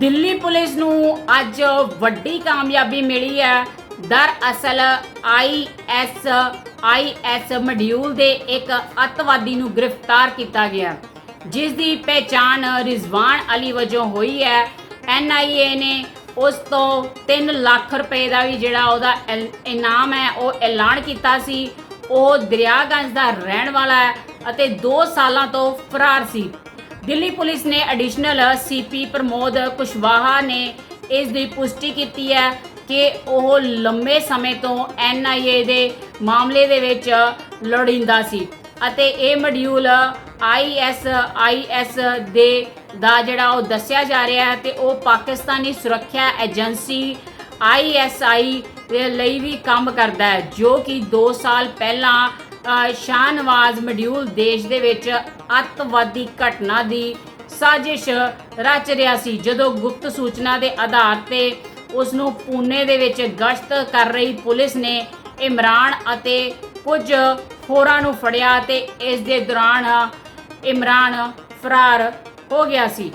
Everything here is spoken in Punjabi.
ਦਿੱਲੀ ਪੁਲਿਸ ਨੂੰ ਅੱਜ ਵੱਡੀ ਕਾਮਯਾਬੀ ਮਿਲੀ ਹੈ। ਦਰਅਸਲ ਆਈਐਸ ਆਈਐਸ ਮੋਡਿਊਲ ਦੇ ਇੱਕ ਅੱਤਵਾਦੀ ਨੂੰ ਗ੍ਰਿਫਤਾਰ ਕੀਤਾ ਗਿਆ। ਜਿਸ ਦੀ ਪਹਿਚਾਣ ਰਿਜ਼ਵਾਨ ਅਲੀ ਵਜੋਂ ਹੋਈ ਹੈ। ਐਨਆਈਏ ਨੇ ਉਸ ਤੋਂ 3 ਲੱਖ ਰੁਪਏ ਦਾ ਵੀ ਜਿਹੜਾ ਉਹਦਾ ਇਲ- ਇਨਾਮ ਹੈ, ਉਹ ਐਲਾਨ ਕੀਤਾ ਸੀ। ਉਹ ਦਰਿਆਗੰਜ ਦਾ ਰਹਿਣ ਵਾਲਾ ਹੈ ਅਤੇ 2 ਸਾਲਾਂ ਤੋਂ ਫਰਾਰ ਸੀ। ਦਿੱਲੀ ਪੁਲਿਸ ਨੇ ਐਡੀਸ਼ਨਲ ਸੀਪੀ ਪ੍ਰਮੋਦ ਕੁਸ਼ਵਾਹਾ ਨੇ ਇਸ ਦੀ ਪੁਸ਼ਟੀ ਕੀਤੀ ਹੈ ਕਿ ਉਹ ਲੰਮੇ ਸਮੇਂ ਤੋਂ ਐਨਆਈਏ ਦੇ ਮਾਮਲੇ ਦੇ ਵਿੱਚ ਲੋੜਿੰਦਾ ਸੀ ਅਤੇ ਇਹ ਮੋਡਿਊਲ ਆਈਐਸਆਈਐਸ ਦੇ ਦਾ ਜਿਹੜਾ ਉਹ ਦੱਸਿਆ ਜਾ ਰਿਹਾ ਹੈ ਤੇ ਉਹ ਪਾਕਿਸਤਾਨੀ ਸੁਰੱਖਿਆ ਏਜੰਸੀ ਆਈਐਸਆਈ ਦੇ ਲਈ ਵੀ ਕੰਮ ਕਰਦਾ ਹੈ, ਜੋ ਕਿ 2 ਸਾਲ ਪਹਿਲਾਂ ਸ਼ਾਹਨਵਾਜ਼ ਮਡਿਊਲ ਦੇਸ਼ ਦੇ ਵਿੱਚ ਅੱਤਵਾਦੀ ਘਟਨਾ ਦੀ ਸਾਜ਼ਿਸ਼ ਰਚ ਰਿਹਾ ਸੀ। ਜਦੋਂ ਗੁਪਤ ਸੂਚਨਾ ਦੇ ਆਧਾਰ ਤੇ ਉਸ ਨੂੰ ਪੂਨੇ ਦੇ ਵਿੱਚ ਗਸ਼ਤ ਕਰ ਰਹੀ ਪੁਲਿਸ ਨੇ ਇਮਰਾਨ ਅਤੇ ਕੁਝ ਹੋਰਾਂ ਨੂੰ ਫੜਿਆ ਤੇ ਇਸ ਦੇ ਦੌਰਾਨ ਇਮਰਾਨ ਫਰਾਰ ਹੋ ਗਿਆ ਸੀ।